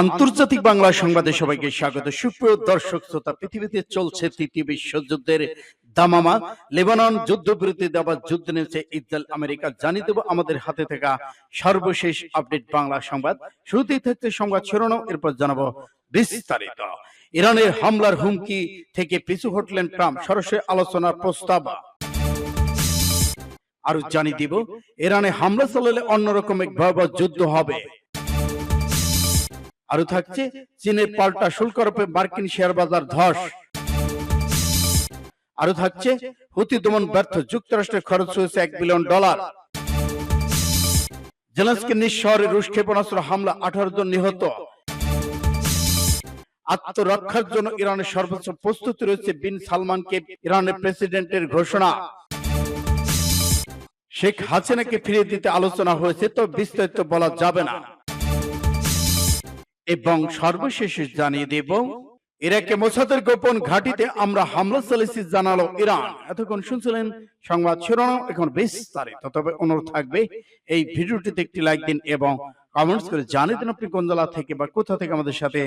আন্তর্জাতিক বাংলা সংবাদে সবাইকে স্বাগত। সুপ্রিয় দর্শক, শ্রোতা, পৃথিবীতে চলছে তৃতীয় বিশ্বযুদ্ধের দামামা। লেবানন যুদ্ধবিরতি দেওয়ার যুদ্ধ নেমেছে ইসরায়েল, আমেরিকা। জানিয়ে দেব আমাদের হাতে থাকা সর্বশেষ আপডেট বাংলা সংবাদ। শুরুতেই থাকতে সংবাদ শিরোনাম, এরপর জানাব বিস্তারিত। ইরানের হামলার হুমকি থেকে পিছু হটলেন ট্রাম্প, সরাসরি আলোচনার প্রস্তাব। আরও জানিয়ে দিব, ইরানে হামলা চালালে অন্যরকম এক ভয়াবহ যুদ্ধ হবে। আরও থাকছে চীনের পাল্টা শুল্ক আরোপে মার্কিন শেয়ার বাজার ধস। আরও থাকছে হুতি দমন ব্যর্থ, যুক্তরাষ্ট্রের খরচ হয়েছে এক বিলিয়ন ডলার। জেলেন্সকি নিজ শহরে রুশ ক্ষেপণাস্ত্র হামলা আঠারো জন নিহত। আত্মরক্ষার জন্য ইরানের সর্বোচ্চ প্রস্তুতি রয়েছে বিন সালমানকে ইরানের প্রেসিডেন্টের ঘোষণা। শেখ হাসিনাকে ফিরিয়ে দিতে আলোচনা হয়েছে, তো বিস্তারিত বলা যাবে না। এবং সর্বশেষ জানিয়ে দেব, ইরাকে মোসাদের গোপন ঘাটিতে আমরা হামলা চালিয়েছি, জানালো ইরান। এতক্ষণ শুনছিলেন সংবাদ শিরোনাম, এখন বিস্তারিত। তবে অনুরোধ থাকবে, এই ভিডিওটিতে একটি লাইক দিন এবং কমেন্টস করে জানিয়ে দিন আপনি কোন জেলা থেকে বা কোথা থেকে আমাদের সাথে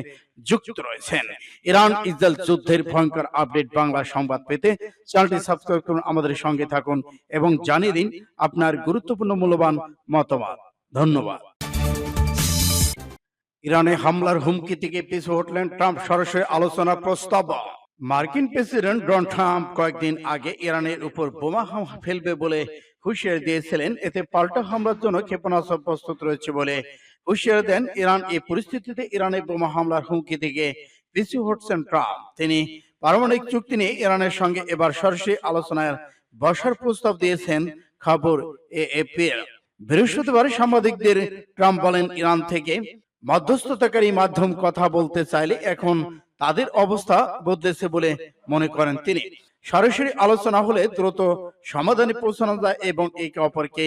যুক্ত রয়েছেন। ইরান, ইসরায়েল যুদ্ধের ভয়ঙ্কর আপডেট বাংলা সংবাদ পেতে চ্যানেলটি সাবস্ক্রাইব করুন, আমাদের সঙ্গে থাকুন এবং জানিয়ে দিন আপনার গুরুত্বপূর্ণ মূল্যবান মতামত। ধন্যবাদ। ইরানে হামলার হুমকি থেকে পিছু হটলেন ট্রাম্প সরাসরি আলোচনা প্রস্তাব। মার্কিন প্রেসিডেন্ট ডোনাল্ড ট্রাম্প কয়েকদিন আগে ইরানের উপর বোমা হামলা ফেলবে বলে হুঁশিয়ারি দিয়েছিলেন। এতে পাল্টা হামলার জন্য ক্ষেপণাস্ত্র প্রস্তুত রয়েছে বলে হুঁশিয়ারি দেন ইরান। এই পরিস্থিতিতে ইরানের বোমা হামলার হুমকি থেকে পিছু হটছেন ট্রাম্প। তিনি পারমাণবিক চুক্তি নিয়ে ইরানের সঙ্গে এবার সরাসরি আলোচনায় বসার প্রস্তাব দিয়েছেন খবর এএপি বৃহস্পতিবার সাংবাদিকদের ট্রাম্প বলেন, ইরান থেকে মধ্যস্থতাকারী মাধ্যম কথা বলতে চাইলে এখন তাদের অবস্থা বদলেছে বলে মনে করেন তিনি। সরাসরি আলোচনা হলে দ্রুত সমাধানে পৌঁছানো যায় এবং একে অপরকে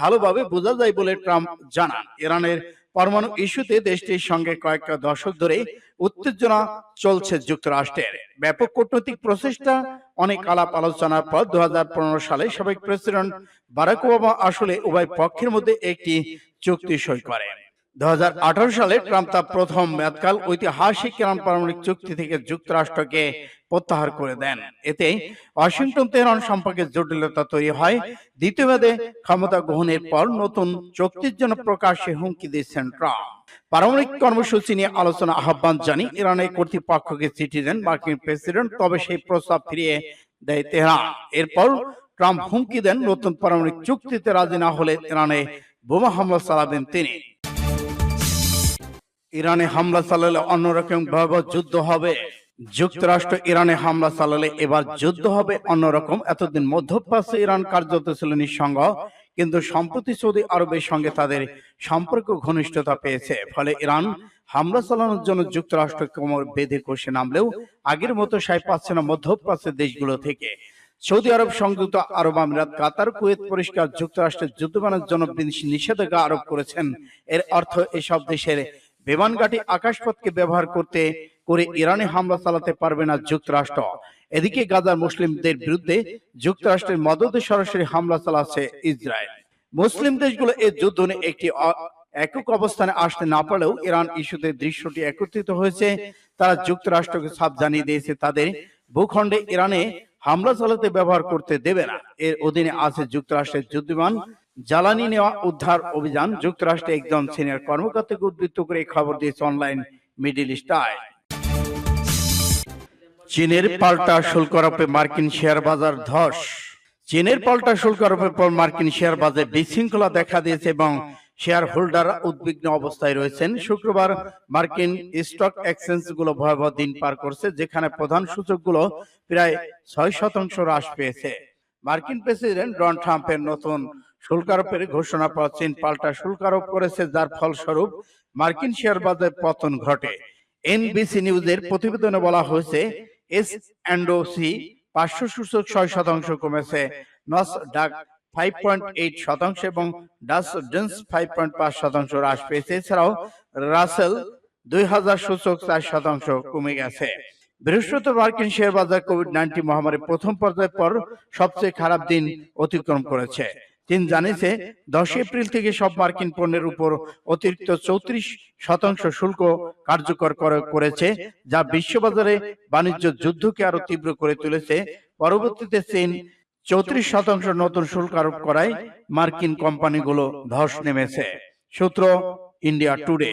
ভালোভাবে বোঝা যায় বলে ট্রাম্প জানান। ইরানের পরমাণু ইস্যুতে দেশটির সঙ্গে কয়েক দশক ধরে উত্তেজনা চলছে যুক্তরাষ্ট্রের। ব্যাপক কূটনৈতিক প্রচেষ্টা, অনেক আলাপ আলোচনার পর দু হাজার পনেরো সালে সাবেক প্রেসিডেন্ট বারাক ওবামা আসলে উভয় পক্ষের মধ্যে একটি চুক্তি সই করেন। দু হাজার আঠারো সালে ট্রাম্প তার প্রথম মেয়াদকাল ঐতিহাসিক ইরান পারমাণবিক চুক্তি থেকে যুক্তরাষ্ট্রকে প্রত্যাহার করে দেন। এতে ওয়াশিংটন, তেহরান সম্পর্কে জটিলতা তৈরি হয়। দ্বিতীয় মেয়াদে ক্ষমতা গ্রহণের পর নতুন চুক্তির জন্য প্রকাশ্যে হুমকি দিয়েছেন ট্রাম্প। পারমাণবিক কর্মসূচি নিয়ে আলোচনা আহ্বান জানি ইরানের কর্তৃপক্ষকে চিঠি দেন মার্কিন প্রেসিডেন্ট, তবে সেই প্রস্তাব ফিরিয়ে দেয় তেহরান। এরপর ট্রাম্প হুমকি দেন নতুন পারমাণবিক চুক্তিতে রাজি না হলে ইরানে বোমা হামলা চালাবেন তিনি। ইরানে হামলা চালালে অন্যরকম ভয়াবহ যুদ্ধ হবে। যুক্তরাষ্ট্র ইরানে হামলা চালালে এবার যুদ্ধ হবে অন্যরকম এতদিন মধ্যপ্রাচ্যে ইরান কার্যত ছিল নিঃসঙ্গ, কিন্তু সম্প্রতি সৌদি আরবের সঙ্গে তাদের সম্পর্ক ঘনিষ্ঠতা পেয়েছে। ফলে ইরান হামলা চালানোর জন্য যুক্তরাষ্ট্র কোমর বেঁধে কষে নামলেও আগের মতো সাই পাচ্ছে না মধ্যপ্রাচ্যের দেশগুলো থেকে। সৌদি আরব সংযুক্ত আরব আমিরাত, কাতার, কুয়েত পরিষ্কার যুক্তরাষ্ট্রের যুদ্ধবানের জন্য নিষেধাজ্ঞা আরোপ করেছেন। এর অর্থ এসব দেশের বিমান ঘাঁটি আকাশপথকে ব্যবহার করতে করে ইরানে হামলা চালাতে পারবে না যুক্তরাষ্ট্র। এদিকে গাজার মুসলিমদের বিরুদ্ধে যুক্তরাষ্ট্রের মদতে সরাসরি হামলা চালাচ্ছে ইসরায়েল। মুসলিম দেশগুলো এই যুদ্ধ নিয়ে একটি একক অবস্থানে আসতে না পারলেও ইরান ইস্যুতে দৃশ্যটি একত্রিত হয়েছে। তারা যুক্তরাষ্ট্রকে সাপ জানিয়ে দিয়েছে, তাদের ভূখণ্ডে ইরানে হামলা চালাতে ব্যবহার করতে দেবে না। এর অধীনে আছে যুক্তরাষ্ট্রের যুদ্ধবিমান জ্বালানি নেওয়া উদ্ধার অভিযান যুক্তরাষ্ট্রে একজন সিনিয়র কর্মকর্তাকে উদ্বৃত্ত করে খবর দিয়েছে অনলাইন মিডিল স্টার চীনের পাল্টা শুল্ক আরোপে মার্কিন শেয়ার বাজার ধস। চীনের পাল্টা শুল্ক আরোপের পর মার্কিন শেয়ার বাজারে বিশৃঙ্খলা দেখা দিয়েছে এবং শেয়ার হোল্ডার উদ্বিগ্ন অবস্থায় রয়েছেন। শুক্রবার মার্কিন স্টক এক্সচেঞ্জগুলো ভয়াবহ দিন পার করছে, যেখানে প্রধান সূচকগুলো প্রায় ছয় শতাংশ হ্রাস পেয়েছে। মার্কিন প্রেসিডেন্ট ডোনাল্ড ট্রাম্পের নতুন শুল্ক আরোপের ঘোষণা পর চীন পাল্টা শুল্ক আরোপ করেছে, যার ফলস্বরূপ মার্কিন শেয়ার বাজারে পতন ঘটে। এনবিসি নিউজের প্রতিবেদনে বলা হয়েছে, এস সি পাঁচশো সূচক ছয় শতাংশ কমেছে, নস ডাক ফাইভ পয়েন্ট এইট শতাংশ এবং ডাস ডেন্স ফাইভ পয়েন্ট পাঁচ শতাংশ হ্রাস পেয়েছে। এছাড়াও রাসেল দুই হাজার সূচক চার শতাংশ কমে গেছে। বৃহস্পতিবার মার্কিন শেয়ার বাজার কোভিড নাইন্টিন মহামারীর প্রথম পর্যায়ের পর সবচেয়ে খারাপ দিন অতিক্রম করেছে। চীন জানিয়েছে দশ এপ্রিল থেকে সব মার্কিন পণ্যের উপর অতিরিক্ত চৌত্রিশ শতাংশ শুল্ক কার্যকর করেছে যা বিশ্ববাজারে বাণিজ্য যুদ্ধকে আরও তীব্র করে তুলেছে। পরবর্তীতে চীন চৌত্রিশ শতাংশ নতুন শুল্ক আরোপ করায় মার্কিন কোম্পানিগুলো ধস নেমেছে। সূত্র ইন্ডিয়া টুডে।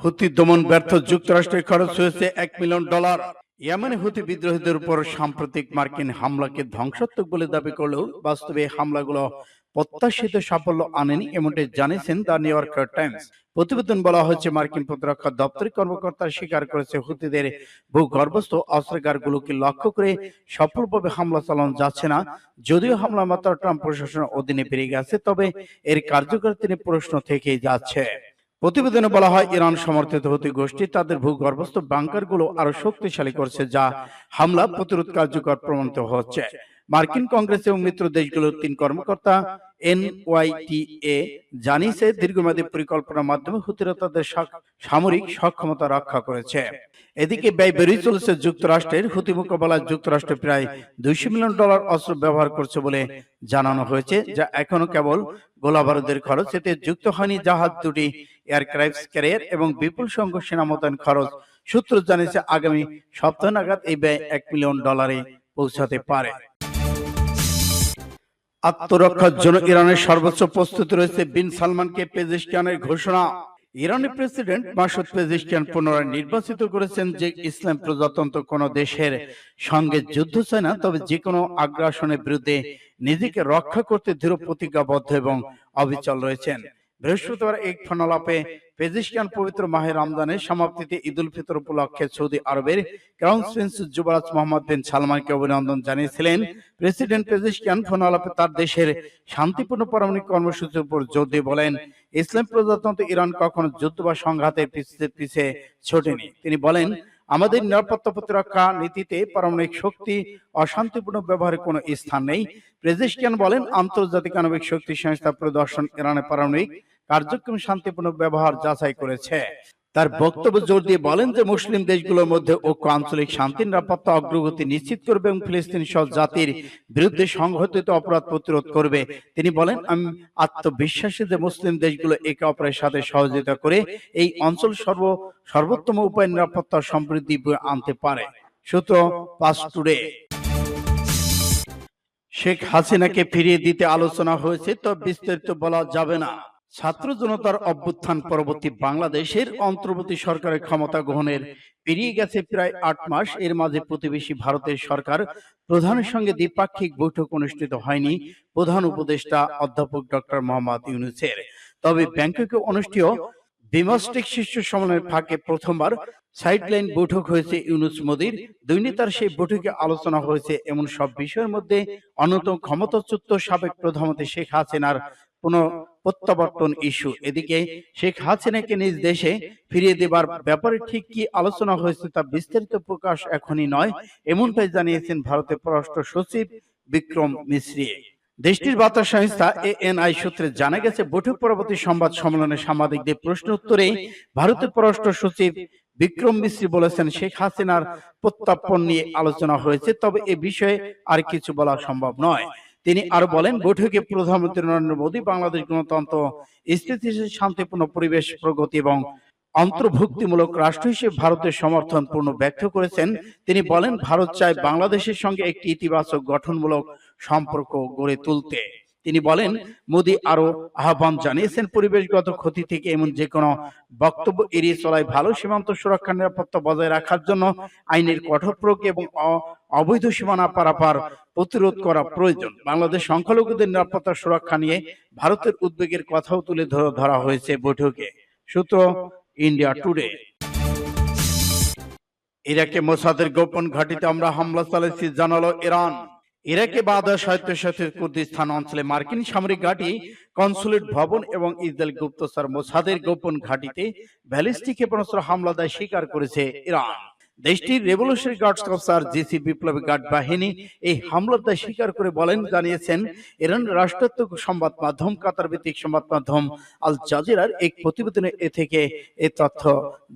হুতি দমন ব্যর্থ যুক্তরাষ্ট্রের খরচ হয়েছে এক মিলিয়ন ডলার। ইয়েমেনে হুতি বিদ্রোহীদের উপর সাম্প্রতিক মার্কিন হামলাকে ধ্বংসাত্মক বলে দাবি করলেও বাস্তবে হামলাগুলো প্রত্যাশিত সাফল্য আনেনি এমনটি জানিয়েছেন দ্য নিউ ইয়র্কার টাইমস। প্রতিবেদন বলা হয়েছে, মার্কিন প্রতিরক্ষা দপ্তরের কর্মকর্তারা স্বীকার করেছে হুতিদের ভূগর্ভস্থ অস্ত্রাগারগুলোকে লক্ষ্য করে সফলভাবে হামলা চালানো যাচ্ছে না। যদিও হামলা মাত্রা ট্রাম্প প্রশাসনের অধীনে বেরিয়ে গেছে, তবে এর কার্যকারিতা নিয়ে প্রশ্ন থেকেই যাচ্ছে। প্রতিবেদনে বলা হয়, ইরান সমর্থিত হতে গোষ্ঠী তাদের ভূগর্ভস্থ বাংকারগুলো আরও শক্তিশালী করছে যা হামলা প্রতিরোধ কার্যকর প্রমাণিত হচ্ছে। মার্কিন কংগ্রেস এবং মিত্র দেশগুলোর তিন কর্মকর্তা এনওয়াইটিএ জানিয়েছে দীর্ঘমেয়াদী পরিকল্পনার মাধ্যমে হুতিরা তাদের সামরিক সক্ষমতা রক্ষা করেছে। এদিকে ব্যয় বেড়েই চলেছে যুক্তরাষ্ট্রের। হুতি মোকাবেলায় যুক্তরাষ্ট্র প্রায় দুইশো মিলিয়ন ডলার অস্ত্র ব্যবহার করছে বলে জানানো হয়েছে, যা এখনও কেবল গোলাবারুদের খরচ। এতে যুক্ত হয়নি জাহাজ, দুটি এয়ারক্রাফট ক্যারিয়ার এবং বিপুল সংখ্যক সেনা মোতায়েন খরচ। সূত্র জানিয়েছে, আগামী সপ্তাহ নাগাদ এই ব্যয় এক মিলিয়ন ডলারে পৌঁছাতে পারে। আত্মরক্ষার জন্য ইরানের সর্বোচ্চ প্রস্তুতি রয়েছে বিন সালমানকে পেজিস্টানের ঘোষণা। ইরানের প্রেসিডেন্ট মাসুদ পেজিস্টান পুনরায় নির্বাচিত করেছেন যে ইসলাম প্রজাতন্ত্র কোন দেশের সঙ্গে যুদ্ধ চায় না তবে যে কোনো আগ্রাসনের বিরুদ্ধে নিজেকে রক্ষা করতে দৃঢ় প্রতিজ্ঞাবদ্ধ এবং অবিচল রয়েছেন। বৃহস্পতিবার এক ফোনালাপে পেজিস্টান পবিত্র মাহে রমজানের সমাপ্তিতে ঈদ উল ফিতর উপলক্ষে সৌদি আরবের ক্রাউন প্রিন্স যুবরাজ মোহাম্মদ বিন সালমানকে অভিনন্দন জানিয়েছিলেন। প্রেসিডেন্ট পেজিস্টান ফোনালাপে তার দেশের শান্তিপূর্ণ পারমাণবিক কর্মসূচির উপর জোর দিয়ে বলেন, ইসলাম প্রজাতন্ত্র ইরান কখনো যুদ্ধ বা সংঘাতের পিছিয়ে পিছিয়ে ছোটেনি। তিনি বলেন, আমাদের নিরাপত্তা প্রতিরক্ষা নীতিতে পারমাণবিক শক্তি অশান্তিপূর্ণ ব্যবহারের কোনো স্থান নেই। প্রেজিস্টিয়ান বলেন, আন্তর্জাতিক আণবিক শক্তি সংস্থা প্রদর্শন ইরানের পারমাণবিক কার্যক্রম শান্তিপূর্ণ ব্যবহার যাচাই করেছে। তার বক্তব্য জোর দিয়ে বলেন যে, মুসলিম দেশগুলোর মধ্যে ঐক্য, আঞ্চলিক শান্তি, নিরাপত্তা, অগ্রগতি নিশ্চিত করবে এবং ফিলিস্তিনি সহ জাতির বিরুদ্ধে সংঘটিত অপরাধ প্রতিরোধ করবে। তিনি বলেন, আমি আত্মবিশ্বাসী যে মুসলিম দেশগুলো একে অপরের সাথে সহযোগিতা করে এই অঞ্চল সর্ব, সর্বোত্তম উপায় নিরাপত্তা সমৃদ্ধি আনতে পারে। সূত্র পাস টুডে। শেখ হাসিনাকে ফিরিয়ে দিতে আলোচনা হয়েছে, তো বিস্তারিত বলা যাবে না। ছাত্র জনতার অভ্যুত্থান পরবর্তী বাংলাদেশের অন্তর্বর্তী সরকারের ক্ষমতা গ্রহণের পেরিয়ে গেছে প্রায় আট মাস। এর মাঝে প্রতিবেশী ভারতের সরকার প্রধানের সঙ্গে দ্বিপাক্ষিক বৈঠক অনুষ্ঠিত হয়নি প্রধান উপদেষ্টা অধ্যাপক ডক্টর মোহাম্মদ ইউনুসের। তবে ব্যাংককে অনুষ্ঠিত বিমস্টেক শীর্ষ সম্মেলনের ফাঁকে প্রথমবার সাইডলাইন বৈঠক হয়েছে ইউনুস মোদির। দুই নেতার সেই বৈঠকে আলোচনা হয়েছে এমন সব বিষয়ের মধ্যে অন্যতম ক্ষমতাচ্যুত সাবেক প্রধানমন্ত্রী শেখ হাসিনার পুনঃ প্রত্যাবর্তন ইস্যু। এদিকে শেখ হাসিনাকে নিজ দেশে ফিরিয়ে দেবার ব্যাপারে ঠিক কি আলোচনা হয়েছে তা বিস্তারিত প্রকাশ এখনই নয়, এমনটাই জানিয়েছেন ভারতের পররাষ্ট্র সচিব বিক্রম মিশ্রি। দেশটির বার্তা সংস্থা এএনআই সূত্রে জানা গেছে, বৈঠক পরবর্তী সংবাদ সম্মেলনে সাংবাদিকদের প্রশ্ন উত্তরে ভারতের পররাষ্ট্র সচিব বিক্রম মিশ্রি বলেছেন, শেখ হাসিনার প্রত্যাপন নিয়ে আলোচনা হয়েছে, তবে এ বিষয়ে আর কিছু বলা সম্ভব নয়। তিনি আরও বলেন বৈঠকে প্রধানমন্ত্রী নরেন্দ্র মোদী বাংলাদেশ গণতন্ত্র স্থিতিশীল শান্তিপূর্ণ পরিবেশ প্রগতি এবং অন্তর্ভুক্তিমূলক রাষ্ট্র হিসেবে ভারতের সমর্থন পূর্ণ ব্যক্ত করেছেন। তিনি বলেন ভারত চায় বাংলাদেশের সঙ্গে একটি ইতিবাচক গঠনমূলক সম্পর্ক গড়ে তুলতে। তিনি বলেন মোদী আরও আহ্বান জানিয়েছেন পরিবেশগত ক্ষতি থেকে এমন যে কোনো বক্তব্য এড়িয়ে চলায় ভালো সীমান্ত সুরক্ষা নিরাপত্তা বজায় রাখার জন্য আইনের কঠোর প্রয়োগ এবং অবৈধ সীমানা পারাপার প্রতিরোধ করা প্রয়োজন। বাংলাদেশ সংখ্যালঘুদের নিরাপত্তা সুরক্ষা নিয়ে ভারতের উদ্বেগের কথাও তুলে ধরা- ধরা হয়েছে বৈঠকে। সূত্র ইন্ডিয়া টুডে ইরাকে মোসাদের গোপন ঘাটিতে আমরা হামলা চালাচ্ছি জানালো ইরান। ইরাকে বাদা স্বায়ত্তশাসিত কুর্দিস্তান অঞ্চলে মার্কিন সামরিক ঘাঁটি কনসুলেট ভবন এবং ইসরায়েল গুপ্তচর মোসাদের গোপন ঘাঁটিতে ব্যালিস্টিক ক্ষেপণাস্ত্র হামলা দেয় স্বীকার করেছে ইরান। দেশটির রেভলিউশনারি গার্ডস কর্পস জিসি বিপ্লবী গার্ড বাহিনী এই হামলার দায় স্বীকার করে বলেন জানিয়েছেন ইরান রাষ্ট্রায়ত্ত সংবাদ মাধ্যম কাতার ভিত্তিক সংবাদ মাধ্যম আল জাজিরার এক প্রতিবেদনে এ থেকে এ তথ্য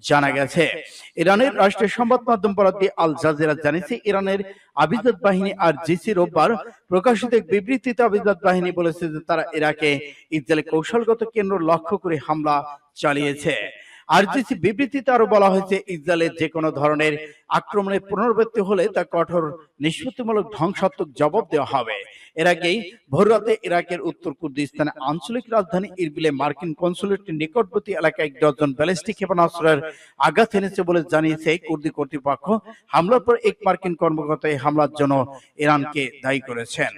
জানা গেছে। ইরানের রাষ্ট্রীয় সংবাদ মাধ্যম বরাদ্দি আল জাজিরা জানিয়েছে ইরানের আবিজাদ বাহিনী আর জিসি রোববার প্রকাশিত এক বিবৃতিতে আবিজাদ বাহিনী বলেছে যে তারা ইরাকে ইসরায়েলের কৌশলগত কেন্দ্র লক্ষ্য করে হামলা চালিয়েছে। আরজিসি বিবৃতিতে আরও বলা হয়েছে, ইসরায়েলের যে কোনো ধরনের আক্রমণের পুনরাবৃত্তি হলে তা কঠোর নিষ্পত্তিমূলক ধ্বংসাত্মক জবাব দেওয়া হবে। এর আগেই ভোররাতে ইরাকের উত্তর কুর্দিস্তানে আঞ্চলিক রাজধানী ইরবিলে মার্কিন কনসুলেটের নিকটবর্তী এলাকায় এক ডজন ব্যালিস্টিক ক্ষেপণাস্ত্রের আঘাত এনেছে বলে জানিয়েছে কুর্দি কর্তৃপক্ষ। হামলার পর এক মার্কিন কর্মকর্তা এই হামলার জন্য ইরানকে দায়ী করেছেন।